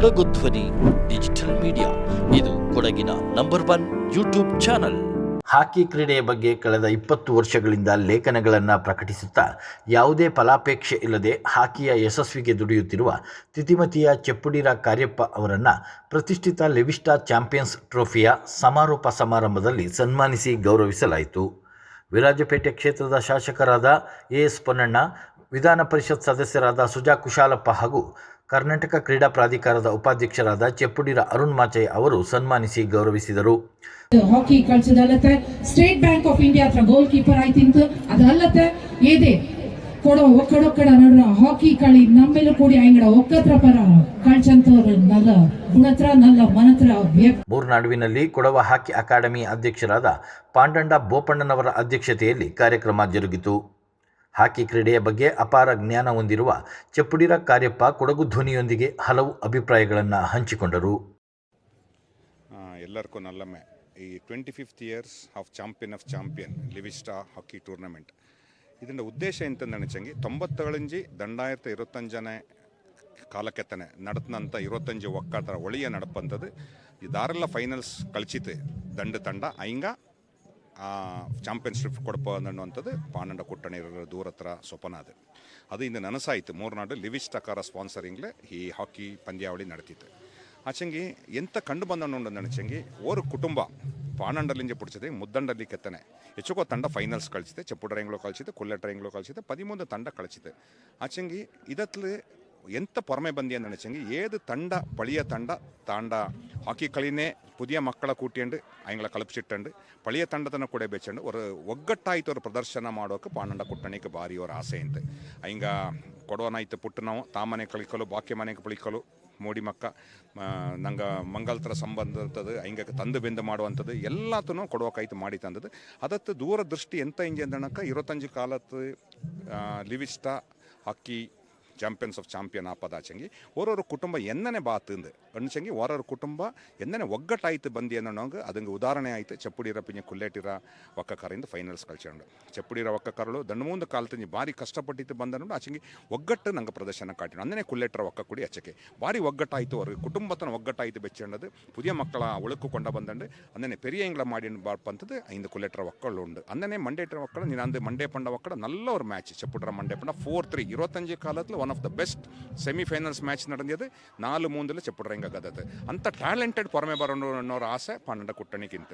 ಕೊಡಗು ಧ್ವನಿ digital media ಇದು ಕೊಡಗಿನ number one YouTube channel hockey ಕ್ರೀಡೆಯ ಬಗ್ಗೆ ಕಳೆದ ಇಪ್ಪತ್ತು ವರ್ಷಗಳಿಂದ ಲೇಖನಗಳನ್ನು ಪ್ರಕಟಿಸುತ್ತಾ, ಯಾವುದೇ ಫಲಾಪೇಕ್ಷೆ ಇಲ್ಲದೆ ಹಾಕಿಯ ಯಶಸ್ವಿಗೆ ದುಡಿಯುತ್ತಿರುವ ತಿತಿಮತಿಯ ಚೆಪ್ಪುಡಿರ ಕಾರ್ಯಪ್ಪ ಅವರನ್ನು ಪ್ರತಿಷ್ಠಿತ ಲೆವಿಸ್ಟಾ ಚಾಂಪಿಯನ್ಸ್ ಟ್ರೋಫಿಯ ಸಮಾರೋಪ ಸಮಾರಂಭದಲ್ಲಿ ಸನ್ಮಾನಿಸಿ ಗೌರವಿಸಲಾಯಿತು. ವಿರಾಜಪೇಟೆ ಕ್ಷೇತ್ರದ ಶಾಸಕರಾದ ಎ ಎಸ್ ಪೊನ್ನಣ್ಣ, ವಿಧಾನ ಪರಿಷತ್ ಸದಸ್ಯರಾದ ಸುಜಾ ಕುಶಾಲಪ್ಪ ಹಾಗೂ ಕರ್ನಾಟಕ ಕ್ರೀಡಾ ಪ್ರಾಧಿಕಾರದ ಉಪಾಧ್ಯಕ್ಷರಾದ ಚೆಪ್ಪುಡಿರ ಅರುಣ್ ಮಾಚಯ್ ಅವರು ಸನ್ಮಾನಿಸಿ ಗೌರವಿಸಿದರು. ಹಾಕಿ ಕಳ್ಸೋದಲ್ಲತ್ತೆ ಸ್ಟೇಟ್ ಬ್ಯಾಂಕ್ ಆಫ್ ಇಂಡಿಯಾ ಹತ್ರ ಗೋಲ್ ಕೀಪರ್ ಆಯ್ತಿಂತು ಅದಲ್ಲತ್ತೆ. ಏದೇ? ಕೊಡೋ ಒಕ್ಕಡೊಕ್ಕಡ ನಡುವ ಹಾಕಿ ಕಳಿ ನಮ್ಮೆಲ್ಲ ಕೂಡಿ ಹೆಂಗಡ ಒಕ್ಕತ್ರ ಪರ ಕಳ್ಸಂತವ್ರ ನಲ್ಲ ಗುಣತ್ರ ನಲ್ಲ ಮನತ್ರ ಮೂರ್ನಾಡುವಿನಲ್ಲಿ ಕೊಡವ ಹಾಕಿ ಅಕಾಡೆಮಿ ಅಧ್ಯಕ್ಷರಾದ ಪಾಂಡಂಡ ಬೋಪಣ್ಣನವರ ಅಧ್ಯಕ್ಷತೆಯಲ್ಲಿ ಕಾರ್ಯಕ್ರಮ ಜರುಗಿತು. ಹಾಕಿ ಕ್ರೀಡೆಯ ಬಗ್ಗೆ ಅಪಾರ ಜ್ಞಾನ ಹೊಂದಿರುವ ಚಪ್ಪುಡಿರ ಕಾರ್ಯಪ್ಪ ಕೊಡಗು ಧ್ವನಿಯೊಂದಿಗೆ ಹಲವು ಅಭಿಪ್ರಾಯಗಳನ್ನು ಹಂಚಿಕೊಂಡರು. ಎಲ್ಲರಿಗೂ ನಲ್ಲಮ್ಮೆ ಈ twenty fifth years of champion of champion ಲಿವಿಸ್ಟಾ hockey tournament ಇದರ ಉದ್ದೇಶ ಎಂತಂದು ನೆನಚಂಗೆ ತೊಂಬತ್ತೇಳಂಜಿ ದಂಡಾಯತ ಇರುತ್ತಂಜನೆ ಕಾಲಕ್ಕೆತ್ತನೆ ನಡತ್ನಂತ ಇರುವತ್ತಂಜಿ ಒಕ್ಕಾಟರ ಒಳಿಯ ನಡಪಂಥದ್ದು. ಇದಾರೆಲ್ಲ ಫೈನಲ್ಸ್ ಕಳ್ಚಿತು, ದಂಡ ತಂಡ, ಐಂಗ ಚಾಂಪಿಯನ್ಶಿಪ್ ಕೊಡಪ್ಪ ಅನ್ನುವಂಥದ್ದು ಪಾನಂಡ ಕುಟ್ಟಣಿ ದೂರ ಹತ್ರ ಸ್ವಪನ ಅದು. ಅದು ಇಂದು ನನಸಾಯಿತು. ಮೂರ್ನಾಡು ಲಿವಿಸ್ಟಕಾರ ಸ್ಪಾನ್ಸರಿಂಗ್ಲೆ ಈ ಹಾಕಿ ಪಂದ್ಯಾವಳಿ ನಡೆತಿತ್ತು. ಆಚಂಗಿ ಎಂತ ಕಂಡು ಬಂದಣ್ಣು ನೆನಚಂಗಿ ಓರು ಕುಟುಂಬ ಪಾನಂಡಲಿಂಜೆ ಪುಡಿಸಿದೆ, ಮುದ್ದಂಡಲ್ಲಿ ಕೆತ್ತನೆ. ಹೆಚ್ಚುಕೋ ತಂಡ ಫೈನಲ್ಸ್ ಕಳಿಸಿದೆ ಚೆಪ್ಪುಡರೆಂಗ್ಳು ಕಳಿಸಿದೆ ಕುಲ್ಲೆಟ್ರೆಂಗ್ಳು ಕಳಿಸಿದೆ, ಪದಿಮೂರು ತಂಡ ಕಳಿಸಿದೆ. ಆಚಂಗಿ ಇದತ್ಲು ಎಂತ ಪೊರಮೆ ಬಂದಿ ಅಂತ ನೆನಚಂಗಿ ಏದು ತಂಡ, ಪಳಿಯ ತಂಡ, ತಾಂಡ. ಹಾಕಿ ಕಳಿನೇ ಪುದಿಯ ಮಕ್ಕಳ ಕೂಟಿಯಂಡು ಅಯ್ಯಂಗಳ ಕಲಪಿಸಿಟ್ಟಂಡು, ಪಳಿಯ ತಂಡತನ ಕೂಡ ಬೆಚ್ಚಂಡು ಒಂದು ಒಗ್ಗಟ್ಟಾಯ್ತು ಅವ್ರ ಪ್ರದರ್ಶನ ಮಾಡೋಕೆ ಪಾಂಡಂಡ ಕುಟ್ಟಣಿಗೆ ಭಾರಿ ಅವ್ರ ಆಸೆ ಅಂತ ಅಯ್ಯಂಗ ಕೊಡೋನಾಯ್ತು ಪುಟ್ಟು ನಾವು ತಾಮನೆ ಕಳಿಕಲು, ಬಾಕಿ ಮನೆಗೆ ಪಳಿಕಲು, ಮೋಡಿ ಮಕ್ಕ ನಂಗೆ ಸಂಬಂಧ ಇರ್ತದೆ ಹಿಂಗೆ ತಂದು ಬೆಂದು ಮಾಡುವಂಥದ್ದು ಎಲ್ಲತೂ ಕೊಡೋಕಾಯ್ತು ಮಾಡಿ ತಂದದ್ದು ಅದತ್ತು ದೂರ ದೃಷ್ಟಿ ಎಂತ ಇಂಜಿ ಅಂದಣಕ್ಕ ಇರುವತ್ತಂಜು ಕಾಲತ್ತು ಲಿವಿಸ್ಟಾ, ಹಕ್ಕಿ ಚಾಂಪಿಯನ್ಸ್ ಆಫ್ ಚಾಂಪಿಯನ್ ಆಪದಾಚಂಗಿ ಓರೋರು ಕುಟುಂಬ ಎನ್ನನೆ ಬಾತಂದು ಅಣ್ಚಂಗಿ ಓರೋರು ಕುಟುಂಬ ಎನ್ನನೆ ಒಗ್ಗಟ್ಟಾಯ್ತು ಬಂದಿ ಅನ್ನೋಂಗೆ ಅದಂಗೆ ಉದಾಹರಣೆ ಆಯ್ತು ಚಪ್ಪುಡಿರ ಪಿಂಜ ಕುಲ್ಲೇಟಿರ ಒಕ್ಕಕಾರಿಂದ ಫೈನಲ್ಸ್ ಕಳ್ಸ್ಕೊಂಡು ಚಪ್ಪುಡಿರ ಒಕ್ಕಕಾರಳು ದಂಡ ಮುಂದೆ ಕಾಲ್ತಂಜಿ ಭಾರಿ ಕಷ್ಟಪಟ್ಟಿತ್ತು ಬಂದನು ಆಚಂಗಿ ಒಗ್ಗಟ್ಟು ನಂಗೆ ಪ್ರದರ್ಶನ ಕಾಟಿನ ಅಂದನೆ ಕುಲ್ಲೇಟರ ಒಕ್ಕ ಕುಡಿ ಅಚ್ಚಕ್ಕೆ ಭಾರಿ ಒಗ್ಗಟ್ಟಾಯ್ತು ಅವ್ರಿಗೆ ಕುಟುಂಬತನ ಒಗ್ಗಟ್ಟಾಯ್ತು ಬೆಚ್ಚಂಡದು ಪುದಿಯ ಮಕ್ಕಳ ಒಳಕು ಕೊಂಡ ಬಂದಂಡು ಅಂದನೆ ಪೆರಿಯ ಎಂಗ್ಲ ಮಾಡಿ ಬಾರ್ಪಂತದ್ದು ಐದು ಕುಲ್ಲೇಟರ ಒಕ್ಕಳು ಉಂಡು ಅಂದನೆ ಮಂಡೇಟರ ಒಕ್ಕಳು ನೀನು ಅಂದು ಮಂಡೇ ಪಂಡ ಒಕ್ಕಡ நல்ல ஒரு மேட்ச் செப்புடுற மண்டே பண்ண ஃபோர் த்ரீ இருபத்தஞ்சு காலத்தில் one one of the best semifinals match ನಡೆದಿದೆ ನಾಲ್ಕು ಮೂಂದಲು చెప్పడం ఇంకా కదా అంత టాలెంటెడ్ పొరమే బరండు అన్నోరు ఆశ పన్నెండు కుట్టనికింత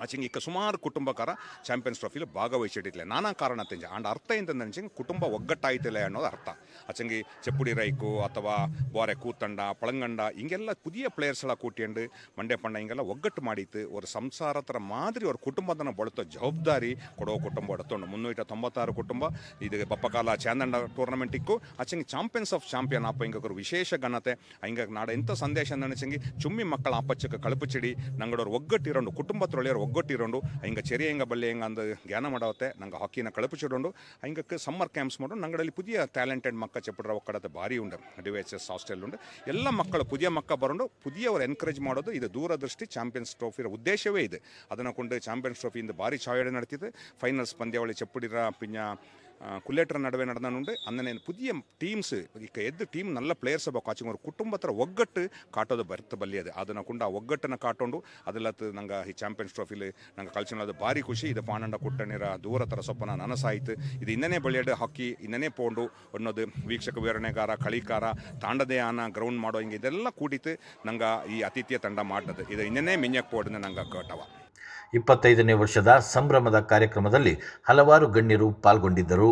ಆಚೆಂಗೆ ಈಗ ಸುಮಾರು ಕುಟುಂಬಕಾರ ಚಾಂಪಿಯನ್ಸ್ ಟ್ರೋಫಿಲಿ ಭಾಗವಹಿಸಿಟ್ಟಿಲ್ಲ ನಾನಾ ಕಾರಣ ತೆಂಜ ಅಂಡ್ ಅರ್ಥ ಎಂತ ನೆನಚಂಗೆ ಕುಟುಂಬ ಒಗ್ಗಟ್ಟಾಯ್ತಿಲ್ಲ ಅನ್ನೋದು ಅರ್ಥ ಆಚೆಂಗೆ ಚೆಪ್ಪುಡಿ ರೈಕು ಅಥವಾ ಬೋರೆ ಕೂತಂಡ ಪಳಂಗಂಡ ಹಿಂಗೆಲ್ಲ ಪುದಿಯ ಪ್ಲೇಯರ್ಸ್ಗಳ ಕೂಟಿಯಂಡು ಮಂಡ್ಯ ಪಂಡ ಹಿಂಗೆಲ್ಲ ಒಗ್ಗಟ್ಟು ಮಾಡಿತ್ತು ஒரு ಸಂಸಾರ ಥರ ಮಾದರಿ ಅವ್ರ ಕುಟುಂಬದನ್ನ ಬಳತೋ ಜವಾಬ್ದಾರಿ ಕೊಡೋ ಕುಟುಂಬ ಎಡತೊಂಡು ಮುನ್ನೂರ ತೊಂಬತ್ತಾರು ಕುಟುಂಬ ಇದು ಬಪ್ಪಕಾಲ ಚಾಂದಂಡ ಟೂರ್ನಮೆಂಟಿಕ್ಕು ಆಚೆಂಗೆ ಚಾಂಪಿಯನ್ಸ್ ಆಫ್ ಚಾಂಪಿಯನ್ ಆಪ ಹಿಂಗೆ ஒரு ವಿಶೇಷ ಘನತೆ ಹಿಂಗೆ ನಾಡ ಎಂಥ ಸಂದೇಶ ನೆನಚಂಗಿ ಚುಮ್ಮಿ ಮಕ್ಕಳ ಆಪಚ್ಚಕ್ಕೆ ಕಳುಪುಚಿಡಿ ನಂಗಡವ್ರು ಒಗ್ಗಟ್ಟಿರೋಂಡು ಕುಟುಂಬತ್ರೊಳೆಯರು ಒಗ್ಗಟ್ಟಿರೋಂಡು, ಹಿಂಗೆ ಚೆರಿ ಹಿಂಗೆ ಬಳ್ಳಿ ಹಿಂಗೆ ಅಂದ ಜ್ಞಾನ ಮಾಡೋತ್ತೆ ನಂಗೆ ಹಾಕಿನ ಕಳುಪುಚಿಡೋಂಡು ಹಿಂಗಕ್ಕೆ ಸಮ್ಮರ್ ಕ್ಯಾಂಪ್ಸ್ ಮಾಡೋಣ, ನಂಗಡಲ್ಲಿ ಪುದಿಯ ಟ್ಯಾಲೆಂಟೆಡ್ ಮಕ್ಕ ಚಪ್ಪಡ್ರ ಒಕ್ಕಡತ್ತೆ ಭಾರಿ ಉಂಡು ಡಿ ಎಚ್ ಎಸ್ ಹಾಸ್ಟೆಲ್ ಉಂಡು. ಎಲ್ಲ ಮಕ್ಕಳು ಪುದಿಯ ಮಕ್ಕ ಬರೋಂಡು, ಪುದಿಯವರು ಎನ್ಕರೇಜ್ ಮಾಡೋದು, ಇದು ದೂರದೃಷ್ಟಿ ಚಾಂಪಿಯನ್ಸ್ ಟ್ರೋಫಿಯ ಉದ್ದೇಶವೇ ಇದೆ. ಅದನ್ನು ಕೊಂಡು ಚಾಂಪಿಯನ್ಸ್ ಟ್ರೋಫಿಯಿಂದ ಭಾರಿ ಚಾಯಡೆ ನಡೀತಿದೆ. ಫೈನಲ್ಸ್ ಪಂದ್ಯಾವಳಿ ಚೆಪ್ಪುಡಿರ ಪಿಂಜ ನಡುವೆ ನಡೆದನುಂಡು ಅಂದನೆ ಪುದಿಯ ಟೀಮ್ಸ್ ಈಗ ಎದ್ದು ಟೀಮ್ ನಲ್ಲ ಪ್ಲೇಯರ್ಸ್ ಬೇಕು ಆಚೆ ಅವ್ರ ಕುಟುಂಬತ್ರ ಒಗ್ಗಟ್ಟು ಕಾಟೋದು ಬರ್ತ ಬಲ್ಲಿ ಅದು. ಅದನ್ನು ಕೊಂಡು ಆ ಒಗ್ಗಟ್ಟನ್ನು ಕಾಟೊಂಡು. ಅದೆಲ್ಲತ್ತು ನಂಗೆ ಈ ಚಾಂಪಿಯನ್ಸ್ ಟ್ರೋಫಿಲಿ ನಂಗೆ ಕಳ್ಸಿನದು ಭಾರಿ ಖುಷಿ. ಇದು ಪಾಂಡಂಡ ಕುಟ್ಟಣಿರ ದೂರ ಥರ ಸೊಪ್ಪನ ನನಸಾಯಿತು. ಇದು ಇನ್ನನೇ ಬಳಿಯಡೆ ಹಾಕಿ, ಇನ್ನನೇ ಪೋಂಡು ಅನ್ನೋದು ವೀಕ್ಷಕ ವಿವರಣೆಗಾರ, ಕಳಿಕಾರ ತಾಂಡದೇ ಆನ ಗ್ರೌಂಡ್ ಮಾಡೋ ಹಿಂಗೆ ಇದೆಲ್ಲ ಕೂಡಿತು ನಂಗೆ ಈ ಅತಿಥಿಯ ತಂಡ ಮಾಡ್ತದೆ. ಇದು ಇನ್ನನೇ ಮಿಂಜಕ್ಕೆ ಪೋಡಿನ ನಂಗೆ ಕಟವ. ಇಪ್ಪತ್ತೈದನೇ ವರ್ಷದ ಸಂಭ್ರಮದ ಕಾರ್ಯಕ್ರಮದಲ್ಲಿ ಹಲವಾರು ಗಣ್ಯರು ಪಾಲ್ಗೊಂಡಿದ್ದರು.